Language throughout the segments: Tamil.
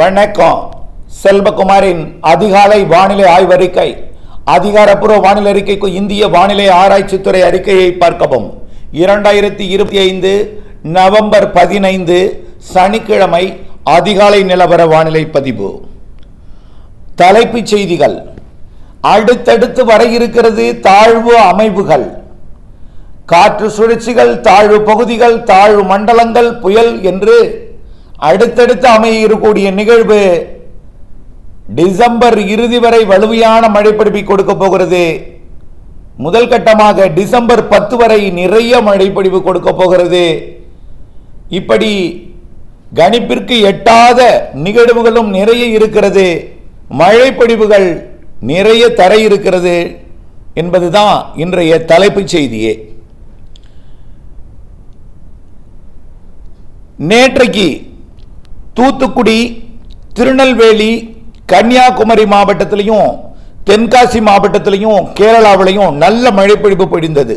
வணக்கம். செல்வகுமாரின் அதிகாலை வானிலை ஆய்வறிக்கை. அதிகாரப்பூர்வ வானிலை அறிக்கைக்கு இந்திய வானிலை ஆராய்ச்சித்துறை அறிக்கையை பார்க்கவும். இரண்டாயிரத்தி இருபத்தி ஐந்து நவம்பர் பதினைந்து சனிக்கிழமை அதிகாலை நிலவர வானிலை பதிவு. தலைப்புச் செய்திகள். அடுத்தடுத்து வர இருக்கிறது தாழ்வு அமைவுகள். காற்று சுழற்சிகள் தாழ்வு பகுதிகள் தாழ்வு மண்டலங்கள் புயல் என்று அடுத்தடுத்து அமைய இருக்கக்கூடிய நிகழ்வு டிசம்பர் இறுதி வரை வலுவையான மழை பிடிப்பை கொடுக்க போகிறது. முதல் கட்டமாக டிசம்பர் பத்து வரை நிறைய மழைப்பொழிவு கொடுக்க போகிறது. இப்படி கணிப்பிற்கு எட்டாத நிகழ்வுகளும் நிறைய இருக்கிறது. மழைப்பொழிவுகள் நிறைய தர இருக்கிறது என்பதுதான் இன்றைய தலைப்புச் செய்தியே. நேற்றைக்கு தூத்துக்குடி திருநெல்வேலி கன்னியாகுமரி மாவட்டத்திலையும் தென்காசி மாவட்டத்திலையும் கேரளாவிலையும் நல்ல மழைப்பொழிவு பொழிந்தது.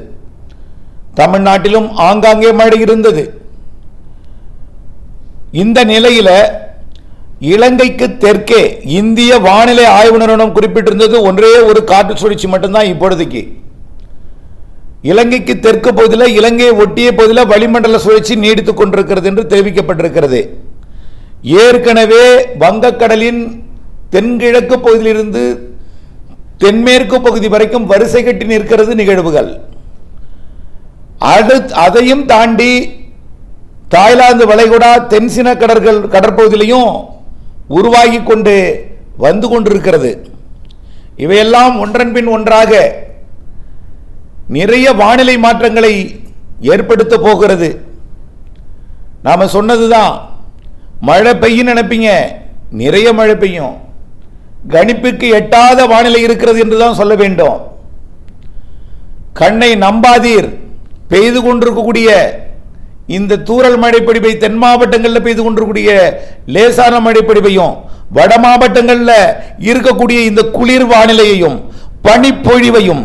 தமிழ்நாட்டிலும் ஆங்காங்கே மழை இருந்தது. இந்த நிலையில் இலங்கைக்கு தெற்கே இந்திய வானிலை ஆய்வு நிறுவனம் குறிப்பிட்டிருந்தது ஒன்றே ஒரு காற்று சுழற்சி மட்டும்தான் இப்பொழுதுக்கு. இலங்கைக்கு தெற்கு பகுதியில் இலங்கையை ஒட்டிய பகுதியில் வளிமண்டல சுழற்சி நீடித்துக் கொண்டிருக்கிறது என்று தெரிவிக்கப்பட்டிருக்கிறது. ஏற்கனவே வங்கக்கடலின் தென்கிழக்கு பகுதியிலிருந்து தென்மேற்கு பகுதி வரைக்கும் வரிசை கட்டி நிற்கிறது நிகழ்வுகள். அடுத் அதையும் தாண்டி தாய்லாந்து வளைகுடா தென்சின கடற்கள் கடற்பகுதியிலையும் உருவாகி கொண்டு வந்து கொண்டிருக்கிறது. இவையெல்லாம் ஒன்றன் பின் ஒன்றாக நிறைய வானிலை மாற்றங்களை ஏற்படுத்த போகிறது. நாம சொன்னதுதான் மழை பெய்யும் நினைப்பீங்க. நிறைய மழை பெய்யும். கணிப்புக்கு எட்டாத வானிலை இருக்கிறது என்று தான் சொல்ல வேண்டும். கண்ணை நம்பாதீர். பெய்து கொண்டிருக்கக்கூடிய இந்த தூரல் மழைப்பொழிவை தென் மாவட்டங்களில் பெய்து கொண்டிருக்கக்கூடிய லேசான மழைப்பொழிவையும் வட மாவட்டங்களில் இருக்கக்கூடிய இந்த குளிர் வானிலையையும் பனிப்பொழிவையும்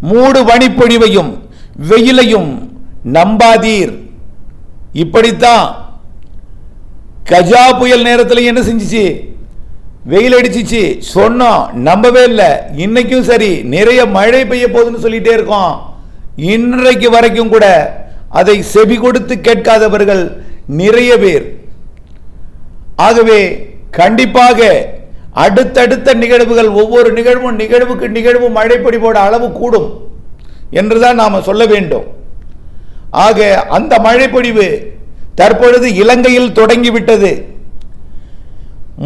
மூடு பனிப்பொழிவையும் வெயிலையும் நம்பாதீர். இப்படித்தான் கஜா புயல் நேரத்தில் என்ன செஞ்சுச்சு? வெயில் அடிச்சிச்சு. சொன்னோம் நம்பவே இல்லை. இன்னைக்கும் சரி நிறைய மழை பெய்ய போகுதுன்னு சொல்லிட்டே இருக்கோம். இன்றைக்கு வரைக்கும் கூட அதை செவி கொடுத்து கேட்காதவர்கள் நிறைய பேர். ஆகவே கண்டிப்பாக அடுத்தடுத்த நிகழ்வுகள் ஒவ்வொரு நிகழ்வும் நிகழ்வுக்கு நிகழ்வு மழைப்பொடிவோட அளவு கூடும் என்றுதான் நாம சொல்ல வேண்டும். ஆக அந்த மழைப்பொழிவு தற்பொழுது இலங்கையில் தொடங்கிவிட்டது.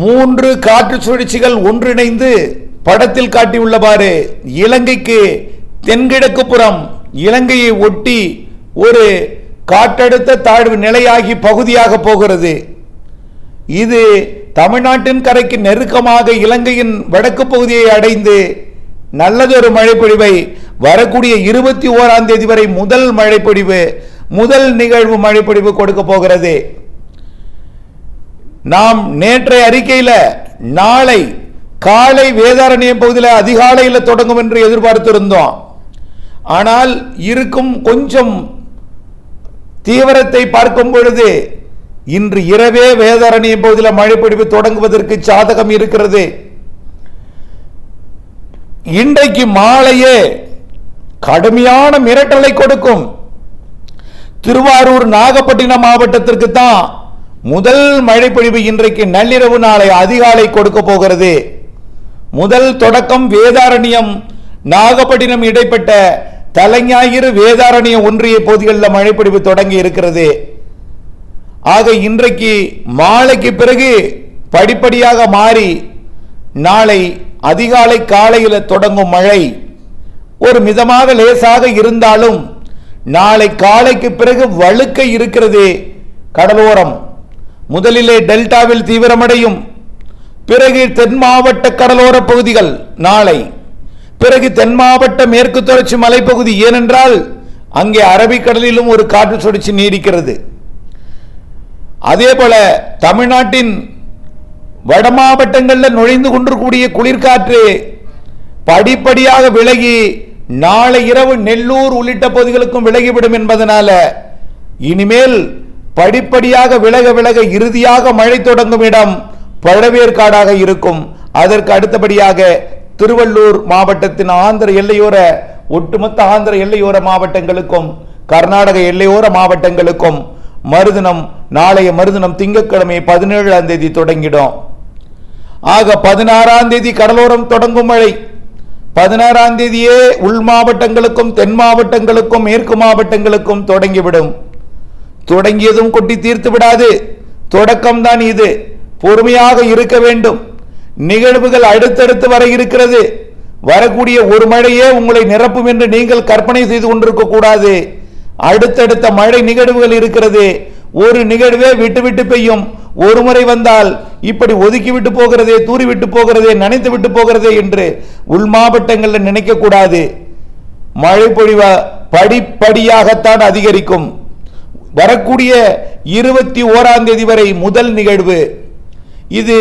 மூன்று காற்று சுழற்சிகள் ஒன்றிணைந்து படத்தில் காட்டியுள்ளவாறு இலங்கைக்கு தென்கிழக்கு புறம் இலங்கையை ஒட்டி ஒரு காற்றழுத்த தாழ்வு நிலையாகி பகுதியாக போகிறது. இது தமிழ்நாட்டின் கரைக்கு நெருக்கமாக இலங்கையின் வடக்கு பகுதியை அடைந்து நல்லதொரு மழைப்பொழிவை வரக்கூடிய இருபத்தி ஓராம் தேதி வரை முதல் மழைப்பொழிவு முதல் நிகழ்வு மழைப்பொழிவு கொடுக்க போகிறது. நாம் நேற்றைய அறிக்கையில் நாளை காலை வேதாரண்யம் பகுதியில் அதிகாலையில் தொடங்கும் என்று எதிர்பார்த்திருந்தோம். ஆனால் இருக்கும் கொஞ்சம் தீவிரத்தை பார்க்கும் பொழுது இன்று இரவே வேதாரண்யம் பகுதியில் மழைப்பொழிவு தொடங்குவதற்கு சாதகம் இருக்கிறது. இன்றைக்கு மாலையே கடுமையான மிரட்டலை கொடுக்கும். திருவாரூர் நாகப்பட்டினம் மாவட்டத்திற்கு தான் முதல் மழைப்பொழிவு இன்றைக்கு நள்ளிரவு நாளை அதிகாலை கொடுக்க போகிறது. முதல் தொடக்கம் வேதாரண்யம் நாகப்பட்டினம் இடைப்பட்ட தலைஞாயிறு வேதாரண்ய ஒன்றிய பகுதிகளில் மழைப்பொழிவு தொடங்கி இருக்கிறது. ஆக இன்றைக்கு மாலைக்கு பிறகு படிப்படியாக மாறி நாளை அதிகாலை காலையில் தொடங்கும் மழை. ஒரு மிதமாக லேசாக இருந்தாலும் நாளை காலைக்கு பிறகு வழுக்க இருக்கிறது கடலோரம். முதலிலே டெல்டாவில் தீவிரமடையும். பிறகு தென் மாவட்ட கடலோர பகுதிகள் நாளை. பிறகு தென் மாவட்ட மேற்கு தொடர்ச்சி மலைப்பகுதி ஏனென்றால் அங்கே அரபிக்கடலிலும் ஒரு காற்று சுழற்சி நீடிக்கிறது. அதே போல தமிழ்நாட்டின் வட மாவட்டங்களில் நுழைந்து கொண்டிருக்கக்கூடிய குளிர்காற்று படிப்படியாக விலகி நாளை இரவு நெல்லூர் உள்ளிட்ட பகுதிகளுக்கும் விலகிவிடும் என்பதனால இனிமேல் படிப்படியாக விலக விலக இறுதியாக மழை தொடங்கும் இடம் பழவேற்காடாக இருக்கும். அதற்கு அடுத்தபடியாக திருவள்ளூர் மாவட்டத்தின் ஆந்திர எல்லையோர ஒட்டுமொத்த ஆந்திர எல்லையோர மாவட்டங்களுக்கும் கர்நாடக எல்லையோர மாவட்டங்களுக்கும் மருதனம் நாளைய மருதனம் திங்கட்கிழமை பதினேழாம் தேதி தொடங்கிடும். ஆக பதினாறாம் தேதி கடலோரம் தொடங்கும் மழை. பதினாறாம் தேதியே உள் மாவட்டங்களுக்கும் தென் மாவட்டங்களுக்கும் மேற்கு மாவட்டங்களுக்கும் தொடங்கிவிடும். தொடங்கியதும் கொட்டி தீர்த்து விடாது. தொடக்கம்தான் இது. பொறுமையாக இருக்க வேண்டும். நிகழ்வுகள் அடுத்தடுத்து வர இருக்கிறது. வரக்கூடிய ஒரு மழையே உங்களை நிரப்பும் என்று நீங்கள் கற்பனை செய்து கொண்டிருக்க கூடாது அடுத்தடுத்த மழை நிகழ்வுகள் இருக்கிறது. ஒரு நிகழ்வே விட்டு விட்டு பெய்யும். ஒரு முறை வந்தால் இப்படி ஒதுக்கி விட்டு போகிறதே தூரி விட்டு போகிறதே நனைத்து விட்டு போகிறதே என்று உள் மாவட்டங்களில் நினைக்க கூடாது. மழை பொழிவ படிப்படியாகத்தான் அதிகரிக்கும். வரக்கூடிய இருபத்தி ஓராம் தேதி வரை முதல் நிகழ்வு. இது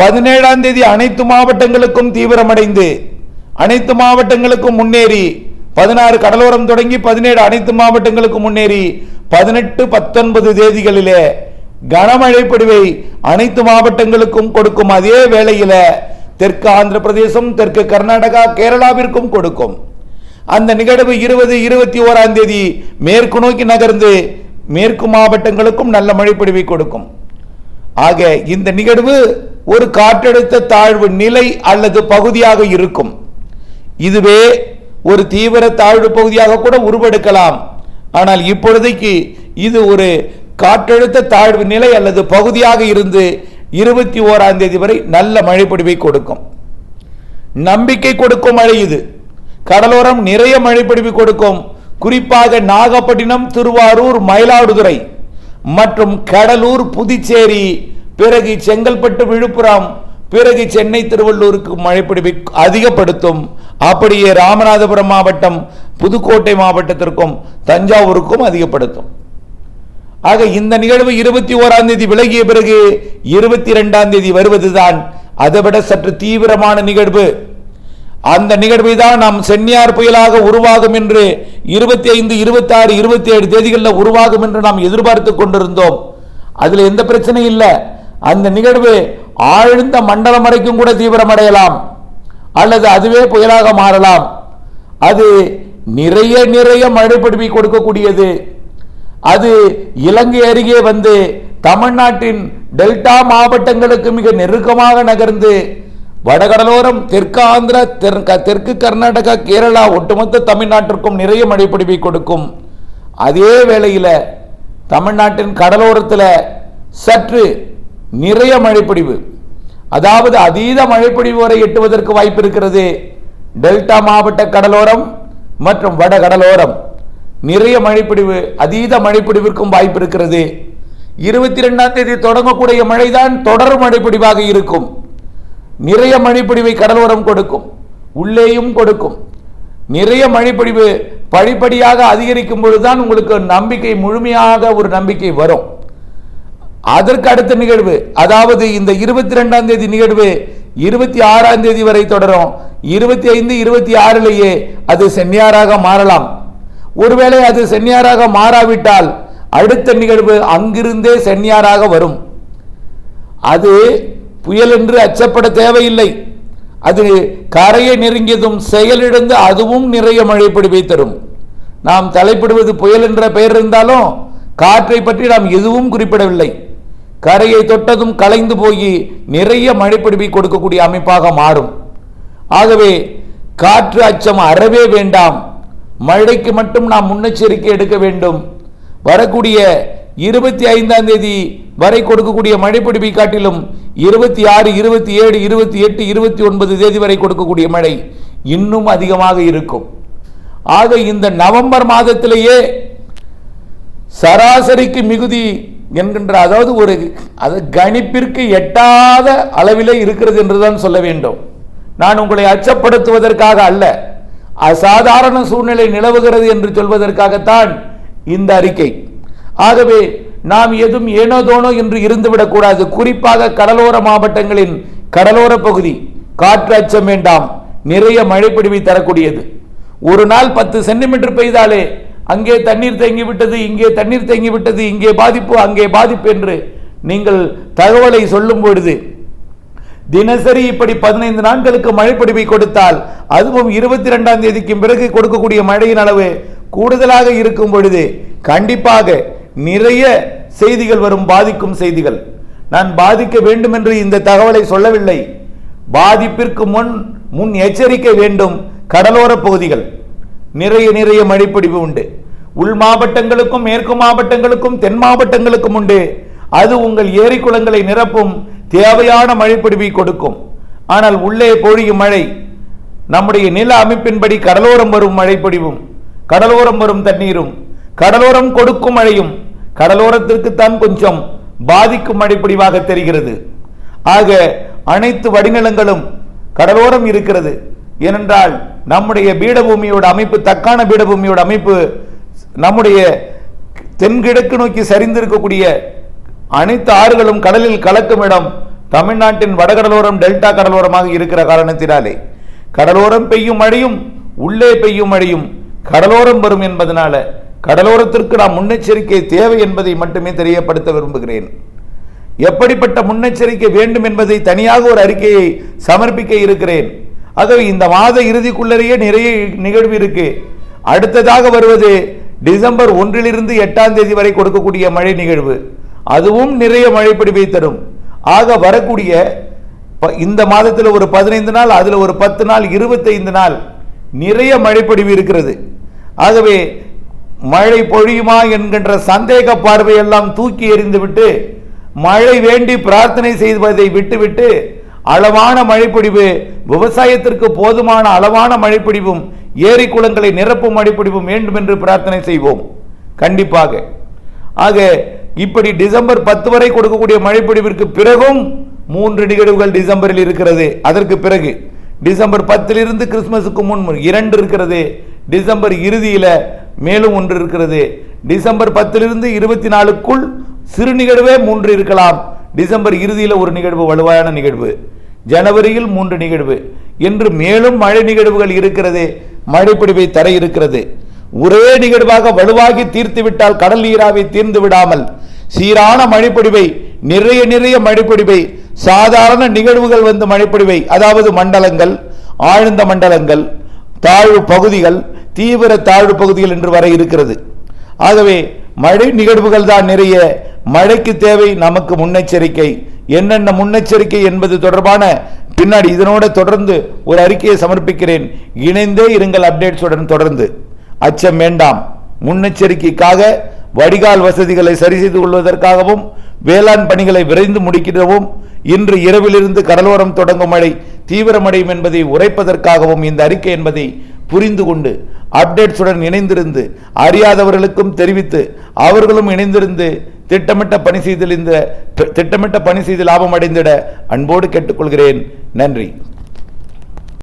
பதினேழாம் தேதி அனைத்து மாவட்டங்களுக்கும் தீவிரமடைந்து அனைத்து மாவட்டங்களுக்கும் முன்னேறி பதினாறு கடலோரம் தொடங்கி பதினேழு அனைத்து மாவட்டங்களுக்கும் முன்னேறி பதினெட்டு பத்தொன்பது தேதிகளிலே கனமழை பொழிவை அனைத்து மாவட்டங்களுக்கும் கொடுக்கும். அதே வேளையில தெற்கு ஆந்திர பிரதேசம் தெற்கு கர்நாடகா கேரளாவிற்கும் கொடுக்கும். அந்த நிகழ்வு இருபது இருபத்தி ஓராம் தேதி மேற்கு நோக்கி நகர்ந்து மேற்கு மாவட்டங்களுக்கும் நல்ல மழைப்பொழிவை கொடுக்கும். ஆக இந்த நிகழ்வு ஒரு காற்றழுத்த தாழ்வு நிலை அல்லது பகுதியாக இருக்கும். இதுவே ஒரு தீவிர தாழ்வு பகுதியாக கூட உருவெடுக்கலாம். ஆனால் இப்பொழுதைக்கு இது ஒரு காற்றழுத்த தாழ்வு நிலை அல்லது பகுதியாக இருந்து இருபத்தி ஓராம் தேதி வரை நல்ல மழைப்பொடிவை கொடுக்கும். நம்பிக்கை கொடுக்கும் மழை இது. கடலோரம் நிறைய மழைப்பொடிவு கொடுக்கும். குறிப்பாக நாகப்பட்டினம் திருவாரூர் மயிலாடுதுறை மற்றும் கடலூர் புதுச்சேரி பிறகு செங்கல்பட்டு விழுப்புரம் பிறகு சென்னை திருவள்ளூருக்கு மழைப்பிடிப்பை அதிகப்படுத்தும். அப்படியே ராமநாதபுரம் மாவட்டம் புதுக்கோட்டை மாவட்டத்திற்கும் தஞ்சாவூருக்கும் அதிகப்படுத்தும். ஆக இந்த நிகழ்வு இருபத்தி ஓராம் தேதி விலகிய பிறகு இருபத்தி இரண்டாம் தேதி வருவதுதான் அதைவிட சற்று தீவிரமான நிகழ்வு. அந்த நிகழ்வை தான் நாம் சென்னியார் புயலாக உருவாகும் என்று இருபத்தி ஐந்து இருபத்தி ஆறு இருபத்தி ஏழு தேதிகளில் உருவாகும் என்று நாம் எதிர்பார்த்து கொண்டிருந்தோம். அதில் எந்த பிரச்சனையும் இல்லை. அந்த நிகழ்வு ஆழ்ந்த மண்டலம் வரைக்கும் கூட தீவிரமடையலாம். அல்லது அதுவே புயலாக மாறலாம். அது நிறைய நிறைய மழைப்பிடிப்பை கொடுக்கக்கூடியது. அது இலங்கை அருகே வந்து தமிழ்நாட்டின் டெல்டா மாவட்டங்களுக்கு மிக நெருக்கமாக நகர்ந்து வடகடலோரம் தெற்கு ஆந்திரா தெற்கு- தெற்கு கர்நாடகா கேரளா ஒட்டுமொத்த தமிழ்நாட்டிற்கும் நிறைய மழைப்பிடிப்பை கொடுக்கும். அதே வேளையில் தமிழ்நாட்டின் கடலோரத்தில் சற்று நிறைய மழைப்பிடிவு அதாவது அதீத மழைப்பொழிவு வரை எட்டுவதற்கு வாய்ப்பு இருக்கிறது டெல்டா மாவட்ட கடலோரம் மற்றும் வட கடலோரம். நிறைய மழைப்பிடிவு அதீத மழைப்பிடிவிற்கும் வாய்ப்பு இருக்கிறது இருபத்தி ரெண்டாம் தேதி தொடங்கக்கூடிய மழைதான் தொடர் மழைப்பிடிவாக இருக்கும். நிறைய மழைப்பிடிவை கடலோரம் கொடுக்கும். உள்ளேயும் கொடுக்கும். நிறைய மழைப்பிடிவு படிப்படியாக அதிகரிக்கும் பொழுதுதான் உங்களுக்கு நம்பிக்கை முழுமையாக ஒரு நம்பிக்கை வரும். அதற்கு அடுத்த நிகழ்வு அதாவது இந்த இருபத்தி ரெண்டாம் தேதி நிகழ்வு இருபத்தி ஆறாம் தேதி வரை தொடரும். இருபத்தி ஐந்து இருபத்தி ஆறிலேயே அது சென்னியாராக மாறலாம். ஒருவேளை அது சென்னியாராக மாறாவிட்டால் அடுத்த நிகழ்வு அங்கிருந்தே சென்னியாராக வரும். அது புயல் என்று அச்சப்பட தேவையில்லை. அது கரையை நெருங்கியதும் செயலிழந்து அதுவும் நிறைய மழை பொழிவை தரும். நாம் தலைப்பிடுவது புயல் என்ற பெயர் இருந்தாலும் காற்றை பற்றி நாம் எதுவும் குறிப்பிடவில்லை. கரையை தொட்டதும் கலைந்து போய் நிறைய மழைப்பிடிப்பை கொடுக்கக்கூடிய அமைப்பாக மாறும். ஆகவே காற்று அச்சம் அறவே வேண்டாம். மழைக்கு மட்டும் நாம் முன்னெச்சரிக்கை எடுக்க வேண்டும். வரக்கூடிய இருபத்தி ஐந்தாம் தேதி வரை கொடுக்கக்கூடிய மழைப்பிடிப்பை காட்டிலும் இருபத்தி ஆறு இருபத்தி ஏழு இருபத்தி எட்டு இருபத்தி ஒன்பது தேதி வரை கொடுக்கக்கூடிய மழை இன்னும் அதிகமாக இருக்கும். ஆக இந்த நவம்பர் மாதத்திலேயே சராசரிக்கு மிகுதி என்கின்ற அதாவது ஒரு அது கணிப்பிற்கு எட்டாத அளவிலே இருக்கிறது என்றுதான் சொல்ல வேண்டும். நான் உங்களை அச்சப்படுத்துவதற்காக அல்ல அசாதாரண சூழ்நிலை நிலவுகிறது என்று சொல்வதற்காகத்தான் இந்த அறிக்கை. ஆகவே நாம் எதுவும் ஏனோதோனோ என்று இருந்துவிடக்கூடாது குறிப்பாக கடலோர மாவட்டங்களின் கடலோர பகுதி காற்று அச்சம் வேண்டாம் நிறைய மழைப்பிடிவை தரக்கூடியது. ஒரு நாள் பத்து சென்டிமீட்டர் பெய்தாலே அங்கே தண்ணீர் தேங்கி விட்டது இங்கே தண்ணீர் தேங்கி விட்டது இங்கே பாதிப்பு அங்கே பாதிப்பு என்று நீங்கள் தகவலை சொல்லும் பொழுது தினசரி இப்படி பதினைந்து நாட்களுக்கு மழைப்பொழிவை கொடுத்தால் அதுவும் இருபத்தி ரெண்டாம் தேதிக்கு பிறகு கொடுக்கக்கூடிய மழையின் அளவு கூடுதலாக இருக்கும் பொழுது கண்டிப்பாக நிறைய செய்திகள் வரும் பாதிக்கும் செய்திகள். நான் பாதிக்க வேண்டும் என்று இந்த தகவலை சொல்லவில்லை. பாதிப்பிற்கு முன் முன் எச்சரிக்கை வேண்டும் கடலோர பகுதிகள். நிறைய நிறைய மழைப்பிடிவு உண்டு. உள் மாவட்டங்களுக்கும் மேற்கு மாவட்டங்களுக்கும் தென் மாவட்டங்களுக்கும் உண்டு. அது உங்கள் ஏரி குளங்களை நிரப்பும் தேவையான மழைப்பிடிவை கொடுக்கும். ஆனால் உள்ளே பொழியும் மழை நம்முடைய நில அமைப்பின்படி கடலோரம் வரும் மழைப்பொழிவும் கடலோரம் வரும் தண்ணீரும் கடலோரம் கொடுக்கும் மழையும் கடலோரத்திற்குத்தான் கொஞ்சம் பாதிக்கும் மழைப்பொழிவாக தெரிகிறது. ஆக அனைத்து வடிநிலங்களும் கடலோரம் இருக்கிறது. ஏனென்றால் நம்முடைய பீடபூமியோட அமைப்பு தக்கான பீடபூமியோட அமைப்பு நம்முடைய தென்கிழக்கு நோக்கி சரிந்திருக்கக்கூடிய அனைத்து ஆறுகளும் கடலில் கலக்கும் இடம் தமிழ்நாட்டின் வடகடலோரம் டெல்டா கடலோரமாக இருக்கிற காரணத்தினாலே. கடலோரம் பெய்யும் மழையும் உள்ளே பெய்யும் மழையும் கடலோரம் வரும் என்பதனால கடலோரத்திற்கு நாம் முன்னெச்சரிக்கை தேவை என்பதை மட்டுமே தெரியப்படுத்த விரும்புகிறேன். எப்படிப்பட்ட முன்னெச்சரிக்கை வேண்டும் என்பதை தனியாக ஒரு அறிக்கையை சமர்ப்பிக்க இருக்கிறேன். ஆகவே இந்த மாத இறுதிக்குள்ளேயே நிறைய நிகழ்வு இருக்கு. அடுத்ததாக வருவது டிசம்பர் ஒன்றிலிருந்து எட்டாம் தேதி வரை கொடுக்கக்கூடிய மழை நிகழ்வு. அதுவும் நிறைய மழை பிடிவை தரும். ஆக வரக்கூடிய ப- இந்த மாதத்தில் ஒரு பதினைந்து நாள் அதில் ஒரு பத்து நாள் இருபத்தைந்து நாள் நிறைய மழைப்பொழிவு இருக்கிறது. ஆகவே மழை பொழியுமா என்கின்ற சந்தேக பார்வையெல்லாம் தூக்கி எறிந்துவிட்டு மழை வேண்டி பிரார்த்தனை செய்வதை விட்டுவிட்டு அளவான மழைப்பொழிவு விவசாயத்திற்கு போதுமான அளவான மழைப்பிடிவும் ஏரி குளங்களை நிரப்பும் மழைப்பிடிவும் வேண்டும் என்று பிரார்த்தனை செய்வோம். கண்டிப்பாக. ஆக இப்படி டிசம்பர் பத்து வரை கொடுக்கக்கூடிய மழைப்பிடிவிற்கு பிறகும் மூன்று நிகழ்வுகள் டிசம்பரில் இருக்கிறது. அதற்கு பிறகு டிசம்பர் பத்திலிருந்து கிறிஸ்துமஸுக்கு முன் இரண்டு இருக்கிறது. டிசம்பர் இறுதியில் மேலும் ஒன்று இருக்கிறது. டிசம்பர் பத்திலிருந்து இருபத்தி நாலுக்குள் சிறு நிகழ்வே மூன்று இருக்கலாம். டிசம்பர் இறுதியில் ஒரு நிகழ்வு வலுவான நிகழ்வு. ஜனவரியில் மூன்று நிகழ்வு. இன்று மேலும் மழை நிகழ்வுகள் இருக்கிறது. மழைப்பிடிவை தர இருக்கிறது. ஒரே நிகழ்வாக வலுவாகி தீர்த்து விட்டால் கடல் நீராவை தீர்ந்து விடாமல் சீரான மழைப்பிடிவை நிறைய நிறைய மழைப்பொழிவை சாதாரண நிகழ்வுகள் வந்து மழைப்பிடிவை அதாவது மண்டலங்கள் ஆழ்ந்த மண்டலங்கள் தாழ்வு பகுதிகள் தீவிர தாழ்வு பகுதிகள் என்று வர இருக்கிறது. ஆகவே மழை நிகழ்வுகள் தான் நிறைய. மழைக்கு தேவை நமக்கு முன்னெச்சரிக்கை. என்னென்ன முன்னெச்சரிக்கை என்பது தொடர்பான பின்னாடி இதனோட தொடர்ந்து ஒரு அறிக்கையை சமர்ப்பிக்கிறேன். இணைந்தே இருங்கள் அப்டேட்ஸுடன் தொடர்ந்து. அச்சம் வேண்டாம். முன்னெச்சரிக்கைக்காக வடிகால் வசதிகளை சரி செய்து கொள்வதற்காகவும் வேளாண் பணிகளை விரைந்து முடிக்கிறவும் இன்று இரவிலிருந்து கடலோரம் தொடங்கும் மழை தீவிரமடையும் என்பதை உரைப்பதற்காகவும் இந்த அறிக்கை என்பதை புரிந்து கொண்டு அப்டேட்ஸுடன் இணைந்திருந்து அறியாதவர்களுக்கும் தெரிவித்து அவர்களும் இணைந்திருந்து திட்டமிட்ட பணி செய்தல் இந்த திட்டமிட்ட பணி செய்து லாபம் அடைந்திட அன்போடு கேட்டுக்கொள்கிறேன். நன்றி.